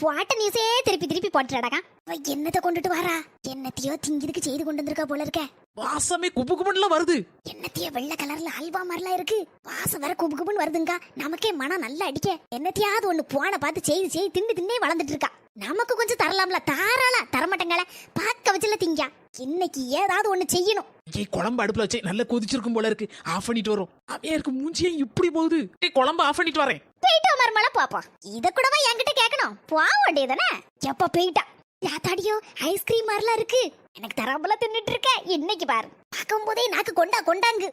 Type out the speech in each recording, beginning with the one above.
போட்ட நியூஸே திருப்பி திருப்பி போட்டுறாடா. என்னத்தை கொண்டுட்டு வரா என்னத்தையோ திங்கிறதுக்கு செய்து கொண்டு வந்திருக்கா போல இருக்க. வாசமே குப்பு குப்புன்னுலாம் வருது. என்னத்தையோ வெள்ளை கலர்ல அல்வா மாதிரிலாம் இருக்கு. வாசம் வேற குபு குபுன்னு வருதுங்க. நமக்கே மனம் நல்லா அடிக்க. என்னத்தையாவது ஒண்ணு போன பார்த்து செய்து செய்து தின்னு தின்னே வளர்ந்துட்டு இருக்கா. நமக்கு கொஞ்சம் தரலாம்ல. தாராளா தரமாட்டேங்களே. பார்க்க வச்சுல திங்க. இன்னைக்கு ஏதாவது ஒண்ணு செய்யணும். ஏய் குழம்பு அடுப்புல வச்சு நல்லா கொதிச்சிருக்கும் போல இருக்கு. ஆஃப் பண்ணிட்டு வரும். அப்படியே இருக்கு மூஞ்சியே இப்படி போகுது. குழம்பு ஆஃப் பண்ணிட்டு வரேன். போயிட்டு மருமல பாப்போம் இத கூடவா என்கிட்ட கேட்கணும்? போக வேண்டியதானே எப்ப போயிட்டா? யாத்தாடியோ ஐஸ்கிரீம் மாதிரிலாம் இருக்கு. எனக்கு தராமல தின்னுட்டு இருக்க. இன்னைக்கு பாரு. பார்க்கும் போதே நாக்கு கொண்டா கொண்டாங்கு.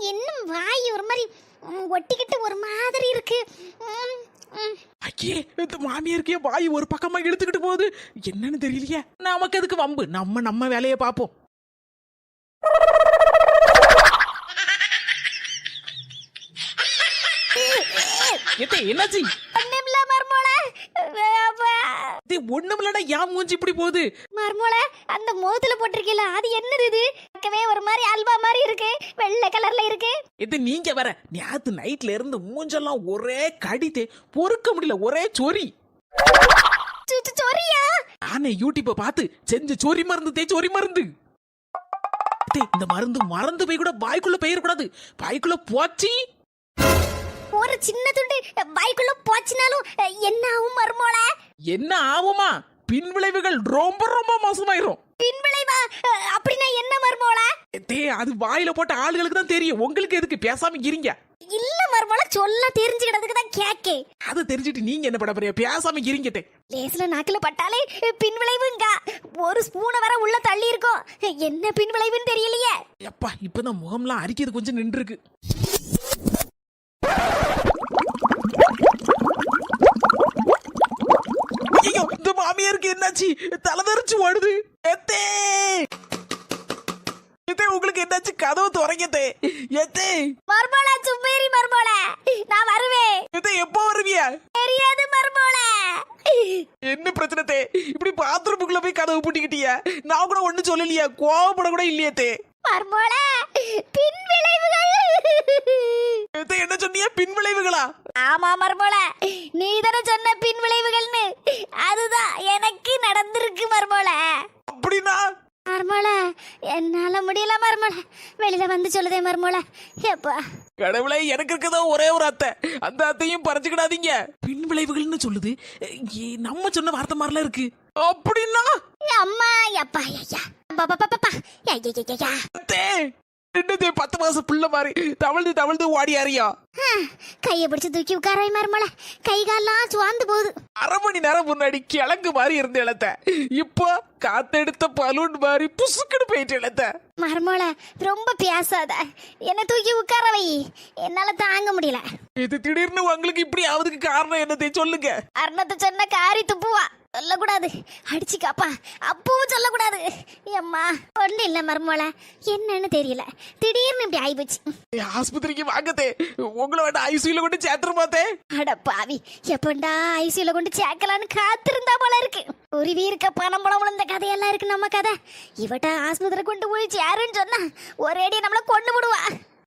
இன்னும் வாய் ஒரு மாதிரி ஒட்டிக்கிட்டு ஒரு மாதிரி இருக்கு. ம், ம். ஐயே இந்த மாமியாருக்கே வாய் ஒரு பக்கமா இழுத்துக்கிட்டு போகுது. என்னன்னு தெரியலையே. நமக்கு அதுக்கு வம்பு? நம்ம நம்ம வேலையை பார்ப்போம். எத்தே என்னாச்சு? ஒண்ணுமில்ல மருமோளே. இது ஒண்ணுமில்லடா ஏன் மூஞ்சி இப்படி போகுது. மருமோளே, அந்த மோத்துல போட்டிருக்கீல அது என்னது இது? பார்க்கவே ஒரு மாதிரி அல்வா மாதிரி இருக்கு வெள்ளை கலர்ல இருக்கு. இது நீங்க வேற நேத்து நைட்ல இருந்து மூஞ்செல்லாம் ஒரே கடித்தே பொறுக்க முடியல ஒரே சொறி. சு- சு- சொரியா நானே யூடியூப்பை பார்த்து செஞ்ச சொறி மருந்து தே சொறி மருந்து. இந்த மருந்து மறந்து போய் கூட வாய்க்குள்ள பெயரக்கூடாது. வாய்க்குள்ள போச்சு. ஒரு சின்ன துண்டு பைக்குள்ள போச்சுனாலும் என்ன ஆகும் மருமோள? என்ன ஆகுமா? பின் விளைவுகள் ரொம்ப ரொம்ப மோசமாயிரும். பின்விளைவா அப்படின்னா என்ன மருமோள? தே அது வாயில போட்ட ஆளுகளுக்கு தான் தெரியும். உங்களுக்கு எதுக்கு பேசாம இருங்க. இல்ல மருமோள சொல்ல தெரிஞ்சுக்கிட்டதுக்கு தான் கேக்கே. அதை தெரிஞ்சுட்டு நீங்க என்ன பண்ண போறீங்க? பேசாம இருங்க தே. லேஸ்ல நாக்குல பட்டாலே பின்விளைவுங்க ஒரு ஸ்பூனை வர உள்ள தள்ளி இருக்கோம் என்ன பின்விளைவுன்னு தெரியலையே. எப்பா இப்பதான் முகம்லாம் அரிக்கிறது கொஞ்சம் நின்றுருக்கு. ஐயோ இந்த மாமியாருக்கு என்னாச்சு? தலைதறிச்சு ஓடுது. எத்தே! உங்களுக்கு என்னாச்சு? கதவு துறங்கத்தே எத்தே. மருமோள சும்மேரி மருமோள நான் வருவேன். எத்தே எப்போ வருவிய? தெரியாது மருமோள என்ன பிரச்சனை தே இப்படி பாத்ரூமுக்குள்ள போய் கதவு பூட்டிக்கிட்டிய? நான் கூட ஒண்ணு சொல்லலையா. கோவப்பட கூட இல்லையே தே மருமோள பின்விளைவுகள் எத்தே என்ன சொன்னியா பின் விளைவுகளா? ஆமா மருமோள. நீ தானே சொன்ன பின் விளைவுகள்னு. அதுதான் எனக்கு நடந்திருக்கு மருமோள. அப்படின்னா? மருமோள என்னால முடியல மருமோள. வெளியில வந்து சொல்லுதே மருமோள. எப்பா. கடவுளே எனக்கு இருக்கதோ ஒரே ஒரு அத்தை. அந்த அத்தையும் பறிச்சுக்கிடாதீங்க. பின் விளைவுகள்னு சொல்லுது. ஏ, நம்ம சொன்ன வார்த்தை மாதிரிலாம் இருக்கு. அப்படின்னா? அம்மா அப்பா ஐயா பாப்பா பாப்பா யா யா யா யா அத்தே! என்னது பத்து மாசம் பிள்ளை மாதிரி? தவழ்ந்து தவழ்ந்து ஓடி அறியா? கையை பிடிச்சு தூக்கி உட்கார மருமோள. கை கால்லாம் சுவாந்து போகுது. அரை மணி நேரம் முன்னாடி கிழங்கு மாதிரி இருந்த இழத்த இப்போ காத்தெடுத்த பலூன் மாதிரி புசுக்குன்னு போயிட்டு இழத்த மருமோள ரொம்ப பேசாத என்ன தூக்கி உட்கார வை. என்னால தாங்க முடியல. இது திடீர்னு உங்களுக்கு இப்படி ஆவதுக்கு காரணம் என்னத்தை சொல்லுங்க? அர்ணத்தை சொன்ன காரி துப்புவா. சொல்லக்கூடாது. அடிச்சு காப்பா அப்பவும் சொல்லக்கூடாது. அம்மா ஒண்ணு இல்ல மருமோள. என்னன்னு தெரியல. திடீர்னு இப்படி ஆயிப்போச்சு. ஆஸ்பத்திரிக்கு வாங்கத்தே. உங்களை வேണ്ട ஐசியூல கொண்டு சேர்த்துரு பார்த்தே அட பாவி எப்பண்டா ஐசியூல கொண்டு சேர்க்கலான்னு காத்திருந்தா போல இருக்கு. உருவி இருக்க பணம் பணம் இந்த கதையெல்லாம் இருக்கு நம்ம கதை. இவட்ட ஆஸ்பத்திரி கொண்டு போய் சேருன்னு சொன்னா ஒரேடி நம்மள கொண்டு விடுவா.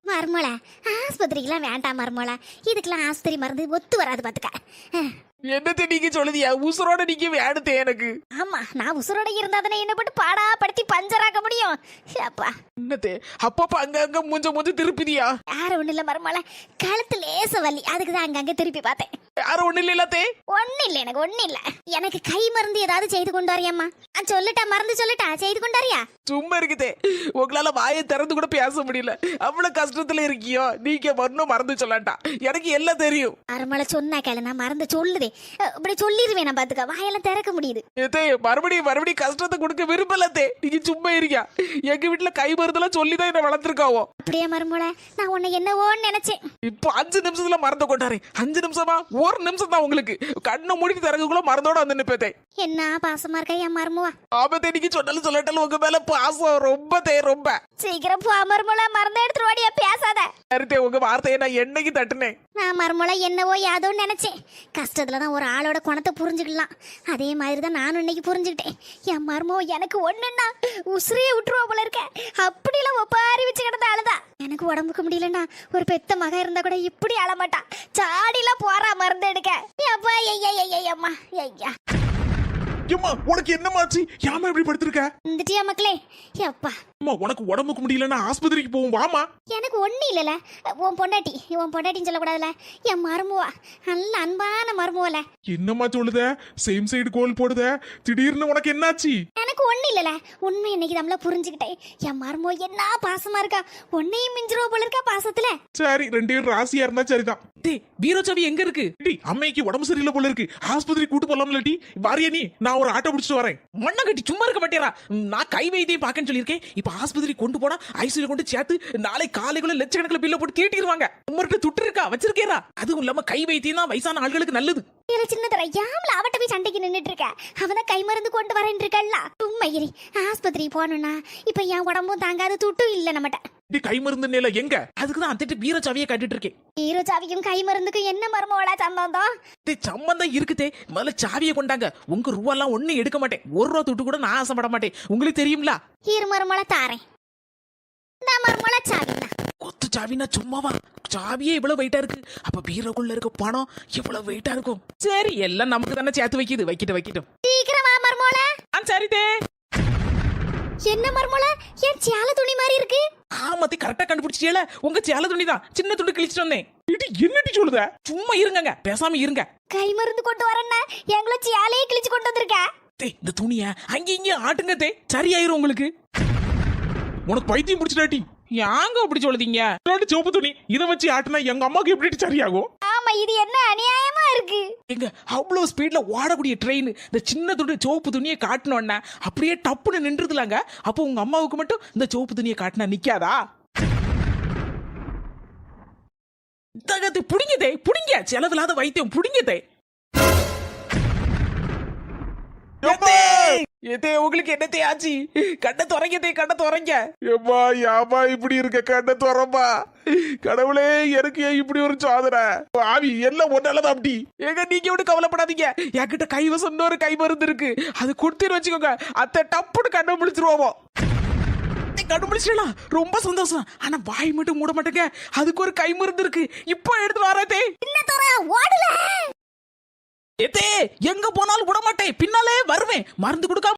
மருமோள ஆஸ்பத்திரிக்கெல்லாம் வேண்டாம் மருமோள. இதுக்கெல்லாம் ஆஸ்பத்திரி மருந்து ஒத்து வராது பாத்துக்க. அஹ், என்னத்தை நீங்க சொல்லுதியா? உசுரோட நீங்க வேணுத்தே எனக்கு? ஆமா நான் உசுரோட இருந்தா தானே என்ன போட்டு பாடா படுத்தி பஞ்சராக்க முடியும்? அப்பா. என்னத்தே? அப்பப்ப அங்க அங்க மூஞ்ச மூஞ்ச திருப்பிதியா? யார ஒண்ணு இல்ல மருமோள கழுத்து லேச வலி. அதுக்கு தான் அங்கங்க திருப்பி பார்த்தேன். யாரும் ஒண்ணு இல்லத்தே? ஒண்ணு இல்ல எனக்கு ஒண்ணு இல்ல எனக்கு கை மருந்து ஏதாவது செய்து கொண்டு வரியாம்மா சொல்லிட்டா மருந்து சொல்லிட்டா செய்து கொண்டு வரியா சும்மா இருக்குதே உங்களால வாயை திறந்து கூட பேச முடியல. அவ்வளவு கஷ்டத்துல இருக்கியோ? நீங்க வரணும் மறந்து சொல்லாட்டா எனக்கு எல்லாம் தெரியும். அருமலை சொன்னா கேளு நான் மறந்து சொல்லுதே. இப்படி சொல்லிடுவேன் நான் பாத்துக்க. வாயெல்லாம் திறக்க முடியுது. ஏத்தே மறுபடியும் மறுபடியும் கஷ்டத்தை கொடுக்க விரும்பலத்தே. நீங்க சும்மா இருக்கியா? எங்க வீட்டுல கை மருந்தெல்லாம் சொல்லிதான் என்ன வளர்த்துருக்காவோ? அப்படியே மருமலை நான் உன்னை என்னவோன்னு நினைச்சேன். இப்போ அஞ்சு நிமிஷத்துல மறந்து கொண்டாரு. அஞ்சு நிமிஷமா? ஒரு நிமிஷம் தான் உங்களுக்கு. கண்ணை மூடிட்டு திறக்கக்குள்ள மறந்தோட வந்து நிப்பேத்தே. என்ன பாசமா இருக்க என் மருமுவா? ஆபத்தை நீங்க சொன்னாலும் சொல்லட்டாலும் உங்க மேல பாசம் ரொம்ப தே ரொம்ப. சீக்கிரம் போ மருமலை மறந்து எடுத்துட்டு ஓடியா பேசாத. நேரத்தே உங்க வார்த்தையை நான் என்னைக்கு தட்டுனேன்? நான் மருமலை என்னவோ யாதோன்னு நினைச்சேன். கஷ்டத்துல தான் ஒரு ஆளோட குணத்தை புரிஞ்சுக்கலாம். அதே மாதிரி தான் நானும் இன்னைக்கு புரிஞ்சுக்கிட்டேன். என் மருமோ எனக்கு ஒண்ணுன்னா உசுரையே விட்டுருவா போல இருக்க. அப்படிலாம் ஒப்பாரி வச்சு கிடந்த ஆளுதான் எனக்கு உடம்புக்கு முடியலன்னா ஒரு பெத்த மக இருந்தா கூட இப்படி அழமாட்டா சாடிலாம் போறா மருந்து எடுக்க அப்பா ஐயம்மா ஐயா ஏம்மா உனக்கு என்னமாச்சு ஏமா இப்படி படுத்திருக்க? வந்துட்டியா மக்களே? எப்பா அம்மா உனக்கு உடம்புக்கு முடியலன்னா ஆஸ்பத்திரிக்கு போவோம் வாமா எனக்கு ஒன்றும் இல்லைல்ல. உன் பொண்டாட்டி உன் பொண்டாட்டின்னு சொல்லக்கூடாதுல என் மருமுவா நல்ல அன்பான மருமுவல என்னம்மா சொல்லுத? சேம் சைடு கோல் போடுத? திடீர்னு உனக்கு என்னாச்சு? எனக்கு ஒன்றும் இல்லைல்ல உண்மை இன்னைக்கு நம்மள புரிஞ்சுக்கிட்டேன் என் மருமோ என்ன பாசமா இருக்கா? உன்னையும் மிஞ்சிருவ போல இருக்கா பாசத்துல? சரி ரெண்டு பேரும் ராசியா இருந்தா சரிதான். டேய் பீரோ சாவி எங்க இருக்கு? டேய் அம்மைக்கு உடம்பு சரியில்லை போல இருக்கு. ஆஸ்பத்திரி கூட்டு போலாம்ல டி வாரியா நீ நான் ஒரு ஆட்டோ பிடிச்சிட்டு வரேன். மண்ணை கட்டி சும்மா இருக்க மாட்டேரா நான் கை வைத்தியம் பார்க்கன்னு சொல்லியிருக்கேன். இப்ப ஆஸ்பத்திரி கொண்டு போனா ஐசியூல கொண்டு சேர்த்து நாளை காலைக்குள்ள லட்சக்கணக்கில் பில்ல போட்டு தீட்டிடுவாங்க உம்மர்கிட்ட துட்டு இருக்கா? வச்சிருக்கேரா அதுவும் இல்லாம கை வைத்தியம் தான் வயசான ஆட்களுக்கு நல்லது. சின்னதர யாமல அவட்ட போய் சண்டைக்கு நின்னுட்டு இருக்க? அவன் தான் கை மருந்து கொண்டு வரேன் இருக்கல்ல? சும்மா இரு ஆஸ்பத்திரி போகணும்னா இப்ப என் உடம்பும் தாங்காத துட்டும் இல்ல நம்மட்ட. டி கை மருந்து நில எங்க? அதுக்கு தான் அந்த பீரோ சாவியை கட்டிட்டு இருக்கேன் ஹீரோ சாவிக்கும் கை மருந்துக்கும் என்ன மருமோளா சம்பந்தம்? டேய் சம்பந்தம் இருக்குதே. முதல்ல சாவியை கொண்டாங்க. உங்க ரூபாலாம் ஒண்ணும் எடுக்க மாட்டேன். ஒரு ரூபா துட்டு கூட நான் ஆசைப்பட மாட்டேன். உங்களுக்கு தெரியுங்களா ஹீரோ மருமோள தாரேன். இந்த மருமோள சாவி தான். கொத்து சாவினா சும்மாவா? சாவியே இவ்வளவு வெயிட்டா இருக்கு. அப்ப பீரோக்குள்ள இருக்க பணம் எவ்வளவு வெயிட்டா இருக்கும்? சரி எல்லாம் நமக்கு தானே சேர்த்து வைக்கிது. வைக்கிட்டு வைக்கிட்டும் சீக்கிரம் வா மருமோள. ஆ சரி தே. என்ன மருமோள? என் சேல துணி மாதிரி இருக்கு? ஆமாத்தி கரெக்டா கண்டுபிடிச்சிட்டீல உங்க சேல துணி தான் சின்ன துண்டு கிழிச்சிட்டு வந்தேன். இடி என்னடி சொல்லுத? சும்மா இருங்கங்க. பேசாம இருங்க. கை மருந்து கொண்டு வரேன்னா எங்களை சேலையே கிழிச்சு கொண்டு வந்திருக்க? தே இந்த துணிய அங்க இங்க ஆட்டுங்க தே. சரியாயிரும் உங்களுக்கு. உனக்கு பைத்தியம் பிடிச்சிடாட்டி. யாங்க அப்படி சொல்லுதீங்க? சிவப்பு துணி. இதை வச்சு ஆட்டினா எங்க அம்மாக்கு எப்படி சரியாகும்? ஆமா இது என்ன அநியாயமா இருக்கு? எங்க அவ்வளவு ஸ்பீட்ல ஓடக்கூடிய ட்ரெயின் இந்த சின்ன துணி சிவப்பு துணியை காட்டினோன்னா அப்படியே டப்புன்னு நின்றுதுலாங்க. அப்போ உங்க அம்மாவுக்கு மட்டும் இந்த சிவப்பு துணியை காட்டினா நிக்காதா? தகத்து புடிங்கதே புடிங்க. செலவில்லாத வைத்தியம் புடிங்கதே. எதே உங்களுக்கு என்னத்தே ஆச்சு? கண்ணை துறங்கதே கண்ணை துறங்க. ஏம்மா யாமா இப்படி இருக்க? கண்ண துறப்பா கடவுளே ஏன் இப்படி ஒரு சோதனை? ஆவி எல்லாம் ஒன்னாலதான் அப்படி. ஏங்க நீங்க விட்டு கவலைப்படாதீங்க. என்கிட்ட கைவசம் இன்னொரு கை மருந்து இருக்கு. அது கொடுத்துட்டு வச்சுக்கோங்க. அத்தை டப்புன்னு கண்ணை முடிச்சிருவோம் கண்டுபிடிச்சிடலாம் ரொம்ப சந்தோஷம். ஆனா வாய் மட்டும் மூட மாட்டேங்க. அதுக்கு ஒரு கை மருந்து இருக்கு. இப்போ எடுத்து வராதே என்ன தர ஓடல? எத்தே எங்க போனாலும் விட மாட்டேன் பின்னாலே வருவேன். மருந்து கொடுக்காம